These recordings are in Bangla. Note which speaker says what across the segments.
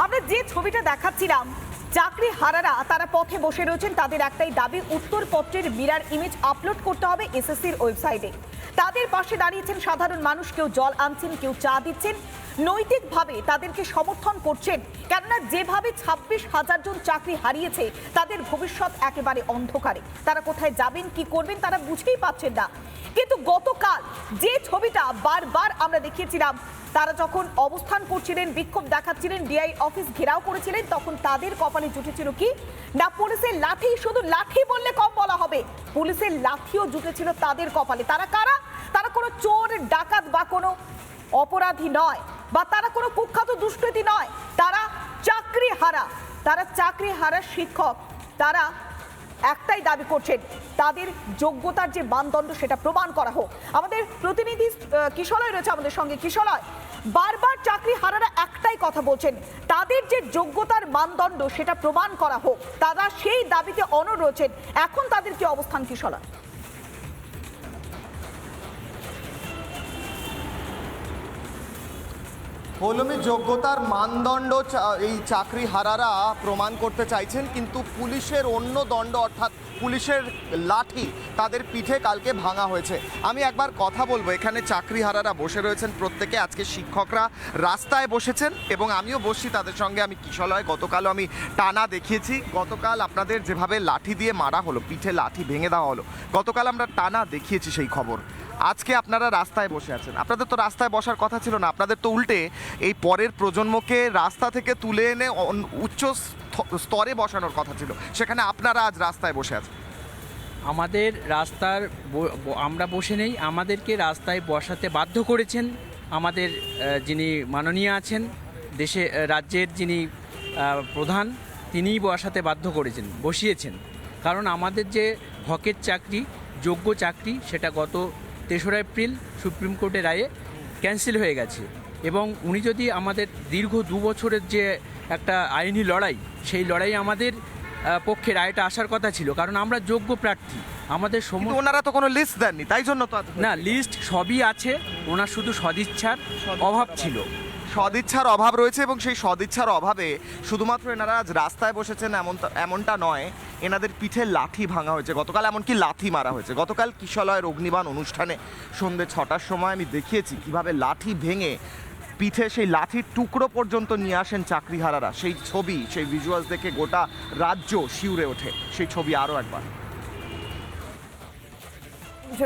Speaker 1: আমরা যে ছবিটা দেখাচ্ছিলাম, চাকরি হারারা তারা পথে বসে রয়েছেন। তাদের একটাই দাবি, উত্তরপত্রের মিরার ইমেজ আপলোড করতে হবে এসএসসির ওয়েবসাইটে। তাদের পাশে দাঁড়িয়েছেন সাধারণ মানুষ, কেউ জল আনছেন, কেউ চা দিচ্ছেন। নৈতিকভাবে তাদেরকে সমর্থন করছেন, কেননা যেভাবে ছাব্বিশ হাজার জন চাকরি হারিয়েছে, তাদের ভবিষ্যৎ একেবারে অন্ধকারে। তারা কোথায় যাবেন, কি করবেন, তারা বুঝতেই পাচ্ছেন না। কিন্তু গতকাল যে ছবিটা বারবার আমরা দেখিয়েছিলাম তারা যখন অবস্থান করছিলেন, বিক্ষোভ দেখাচ্ছিলেন, ডিআই অফিস ঘেরাও করেছিলেন, তখন তাদের কপালে জুটেছিল কি? না, পুলিশের লাঠি, শুধু লাঠি বললে কম বলা হবে। পুলিশের লাঠিও জুটেছিল তাদের কপালে। তারা কারা? তারা কোনো চোর, ডাকাত বা কোনো অপরাধী নয়, বা তারা কোনো কুখ্যাত দুষ্কৃতি নয়। তারা চাকরি হারা তারা চাকরি হারা শিক্ষক। তারা একটাই দাবি করছেন, তাদের যোগ্যতার যে মানদণ্ড সেটা প্রমাণ করা হোক। আমাদের প্রতিনিধি কিশলয় রয়েছে আমাদের সঙ্গে। কিশলয়, বারবার চাকরি হারারা একটাই কথা বলছেন, তাদের যে যোগ্যতার মানদণ্ড সেটা প্রমাণ করা হোক, তারা সেই দাবিতে অনর রয়েছেন। এখন তাদের কি অবস্থান, কিশলয়?
Speaker 2: পৌলমী যোগ্যতার মানদণ্ড এই চাকরি হারারা প্রমাণ করতে চাইছেন, কিন্তু পুলিশের অন্য দণ্ড অর্থাৎ পুলিশের লাঠি তাদের পিঠে কালকে ভাঙা হয়েছে। আমি একবার কথা বলব, এখানে চাকরি হারারা বসে রয়েছেন প্রত্যেকে, আজকে শিক্ষকরা রাস্তায় বসেছেন, এবং আমিও বসছি তাদের সঙ্গে, আমি কিশলয়, গতকালও আমি টানা দেখিয়েছি, গতকাল আপনাদের যেভাবে লাঠি দিয়ে মারা হলো, পিঠে লাঠি ভেঙে দেওয়া হলো, গতকাল আমরা টানা দেখিয়েছি সেই খবর। আজকে আপনারা রাস্তায় বসে আছেন। আপনাদের তো রাস্তায় বসার কথা ছিল না। আপনাদের তো উল্টে এই পরের প্রজন্মকে রাস্তা থেকে তুলে এনে উচ্চ স্তরে বসানোর কথা ছিল। সেখানে আপনারা আজ রাস্তায় বসে আছেন।
Speaker 3: আমাদের রাস্তার আমরা বসে নেই। আমাদেরকে রাস্তায় বসাতে বাধ্য করেছেন আমাদের যিনি মাননীয় আছেন, দেশে রাজ্যের যিনি প্রধান, তিনিই বসাতে বাধ্য করেছেন, বসিয়েছেন। কারণ আমাদের যে হকের চাকরি, যোগ্য চাকরি, সেটা গত তেসরা এপ্রিল সুপ্রিম কোর্টের রায়ে ক্যান্সেল হয়ে গেছে এবং উনি যদি আমাদের দীর্ঘ দু বছরের যে একটা আইনি লড়াই সেই লড়াই আমাদের পক্ষে রায়টা আসার কথা ছিল কারণ আমরা যোগ্য প্রার্থী। আমাদের সময়
Speaker 2: ওনারা তো কোনো লিস্ট দেননি তাই জন্য তো
Speaker 3: না লিস্ট সবই আছে ওনার শুধু সদিচ্ছার অভাব ছিল।
Speaker 2: সদিচ্ছার অভাব রয়েছে এবং সেই সদিচ্ছার অভাবে শুধুমাত্র এনারা আজ রাস্তায় বসেছেন এমন এমনটা নয়, এনাদের পিঠে লাঠি ভাঙা হয়েছে। গতকাল এমনকি লাঠি মারা হয়েছে। গতকাল কিশলয়ের অগ্নিবাণ অনুষ্ঠানে সন্ধ্যে ছটার সময় আমি দেখিয়েছি কীভাবে লাঠি ভেঙে পিঠে সেই লাঠির টুকরো পর্যন্ত নিয়ে আসেন চাকরিহারারা। সেই ছবি, সেই ভিজুয়ালস দেখে গোটা রাজ্য শিউরে ওঠে। সেই ছবি আরও একবার।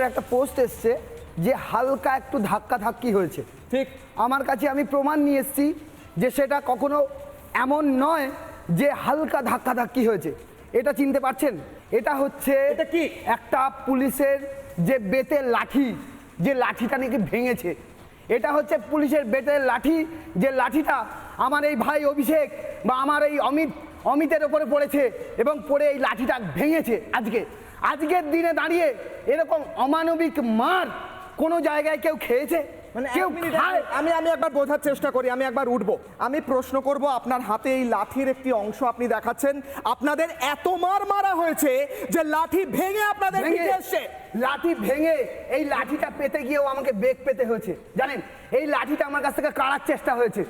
Speaker 4: একটা পোস্ট এসছে। যে হালকা একটু ধাক্কা ধাক্কি হয়েছে। ঠিক। আমার কাছে আমি প্রমাণ নিয়ে এসেছি যে সেটা কখনো এমন নয় যে হালকা ধাক্কা ধাক্কি হয়েছে। এটা চিনতে পারছেন? এটা হচ্ছে এটা কি? একটা পুলিশের যে বেতের লাঠি যে লাঠিটা নাকি ভেঙেছে। এটা হচ্ছে পুলিশের বেতের লাঠি যে লাঠিটা আমার এই ভাই অভিষেক বা আমার এই অমিত অমিতের ওপরে পড়েছে এবং পড়ে এই লাঠিটা ভেঙেছে আজকে। আজকের দিনে দাঁড়িয়ে এরকম অমানবিক মার কোনো জায়গায় কেউ খেয়েছে?
Speaker 5: মানে
Speaker 4: কেউ খায়
Speaker 5: আমি আমি একবার বোঝার চেষ্টা করি আমি একবার উঠবো। আমি প্রশ্ন করব আপনার হাতে এই লাঠির একটি অংশ আপনি দেখাচ্ছেন। আপনাদের এত মার মারা হয়েছে যে লাঠি ভেঙে আপনাদের
Speaker 4: ভেঙে
Speaker 5: পিঠে এসছে।
Speaker 4: লাঠি ভেঙে এই লাঠিটা পেতে গিয়েও আমাকে বেগ পেতে হয়েছে। জানেন এই লাঠিটা আমার কাছ থেকে কাড়ার চেষ্টা হয়েছে।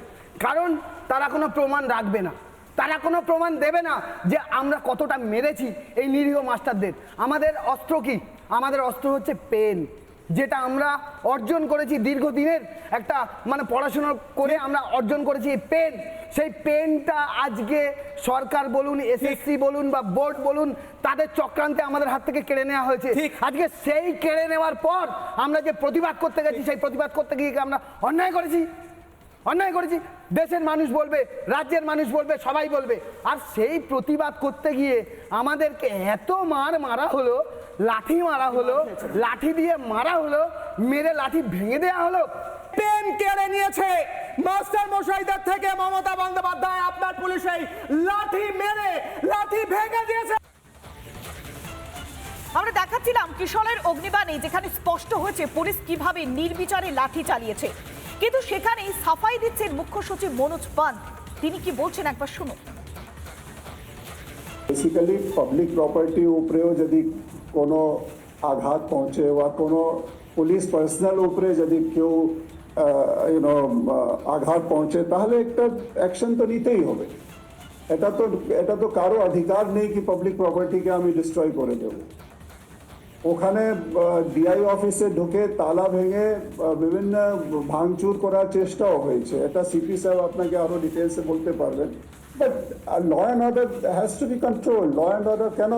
Speaker 4: কারণ তারা কোনো প্রমাণ রাখবে না। তারা কোনো প্রমাণ দেবে না যে আমরা কতটা মেরেছি এই নিরীহ মাস্টারদের। আমাদের অস্ত্র কি? আমাদের অস্ত্র হচ্ছে পেন। যেটা আমরা অর্জন করেছি দীর্ঘদিনের একটা মানে পড়াশোনা করে আমরা অর্জন করেছি এই পেন সেই পেনটা আজকে সরকার বলুন এসএসসি বলুন বা বোর্ড বলুন তাদের চক্রান্তে আমাদের হাত থেকে কেড়ে নেওয়া হয়েছে। আজকে সেই কেড়ে নেওয়ার পর আমরা যে প্রতিবাদ করতে গেছি সেই প্রতিবাদ করতে গিয়ে আমরা অন্যায় করেছি? অন্যায় করেছি। দেশের মানুষ বলবে, রাজ্যের মানুষ বলবে, সবাই বলবে। আর সেই প্রতিবাদ করতে গিয়ে আমাদেরকে এত মার মারা হলো, লাঠি মারা হলো, লাঠি দিয়ে মারা হলো, মেরে লাঠি ভেঙে দেওয়া হলো।
Speaker 5: পেন কেড়ে নিয়েছে মাস্টার মশাইদের থেকে মমতা বন্দ্যোপাধ্যায়, আপনার পুলিশ লাঠি মেরে, লাঠি ভেঙে দিয়েছে।
Speaker 1: আমরা দেখাচ্ছিলাম কিশলের অগ্নিবাণী, যেখানে স্পষ্ট হয়েছে পুলিশ কীভাবে নির্বিচারে লাঠি চালিয়েছে। কিন্তু সেখানেই সাফাই দিচ্ছেন মুখ্য সচিব মনোজ পান্ত তিনি কি বলছেন একবার শুনুন।
Speaker 6: বেসিক্যালি পাবলিক প্রপার্টি উপরেও যদি কোনো আঘাত পৌঁছে বা কোনো পুলিশ পার্সোনাল উপরে যদি কেউ ইউনো আঘাত পৌঁছে, তাহলে একটা অ্যাকশন তো নিতেই হবে। এটা তো এটা তো কারও অধিকার নেই কি পাবলিক প্রপার্টিকে আমি ডিস্ট্রয় করে দেবো। ওখানে ডিআই অফিসে ঢুকে তালা ভেঙে বিভিন্ন ভাঙচুর করার চেষ্টাও হয়েছে। এটা সিপি সাহেব আপনাকে আরও ডিটেলসে বলতে পারবেন। But law and order has to be control law and order কেন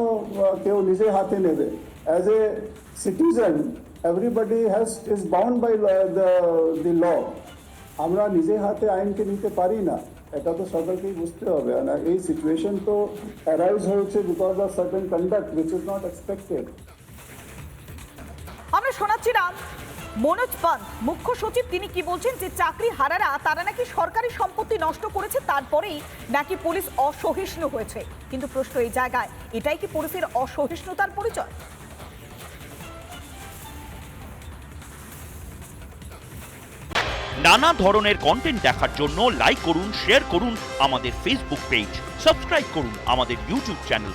Speaker 6: কেউ নিজে হাতে নেবে? As a citizen everybody has is bound by the law আমরা নিজে হাতে আইনকে নিতে পারি না। এটা তো সবাইকেই বুঝতে হবে। আর এই সিচুয়েশন তো অ্যারাইজ হয়েছে because of certain conduct which is not expected
Speaker 1: আমরা শোনাচ্ছিলাম মনোজ পান্ত মুখ্য সচিব, তিনি কি বলছেন যে চাকরি হারারা, তারা নাকি সরকারি সম্পত্তি নষ্ট করেছে, তারপরেই নাকি পুলিশ অসহিষ্ণু হয়েছে? কিন্তু প্রশ্ন এই জায়গায়, এটাই কি পুলিশের অসহিষ্ণুতার পরিচয়?
Speaker 7: নানা ধরনের কন্টেন্ট দেখার জন্য লাইক করুন শেয়ার করুন আমাদের ফেসবুক পেজ সাবস্ক্রাইব করুন আমাদের ইউটিউব চ্যানেল